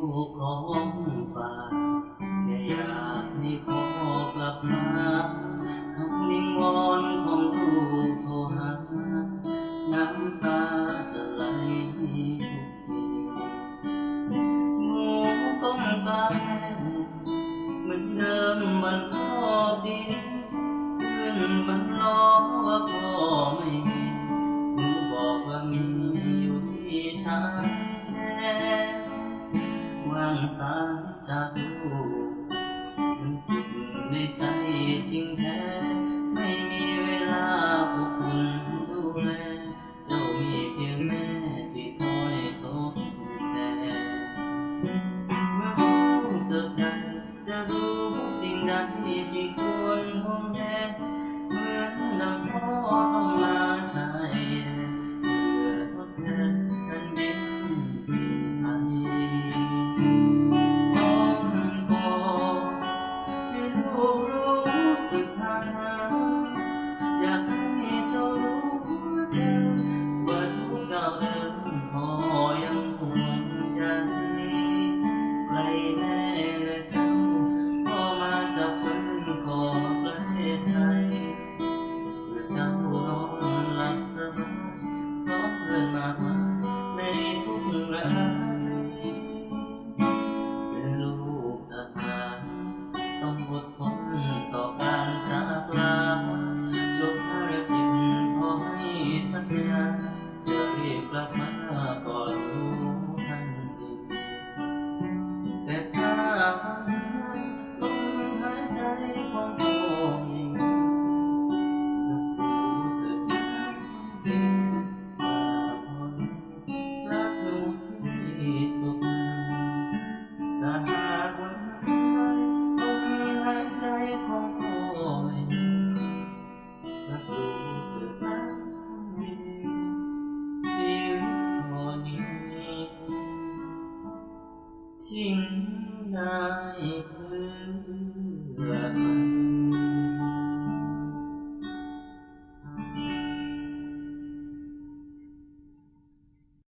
ลูกของป่าแค่อยากให้พ่อกลับมาคำนิวอนของลูกโทรหา น้ำตาจะไหลหูก้มตาแม่เหมือนเดิมมันพอดีางสาจากลูกในใจจริงแท้ ไม่มีเวลาพวกคุณดูแล เจ้ามีเพียงแม่ที่คอยทบแต่เมื่อรู้เติบใดจะรู้สิ่งใดที่ควรห่วงแหนเหมือนดังพ่อต้อง กลับมาก่อนลู 心难应。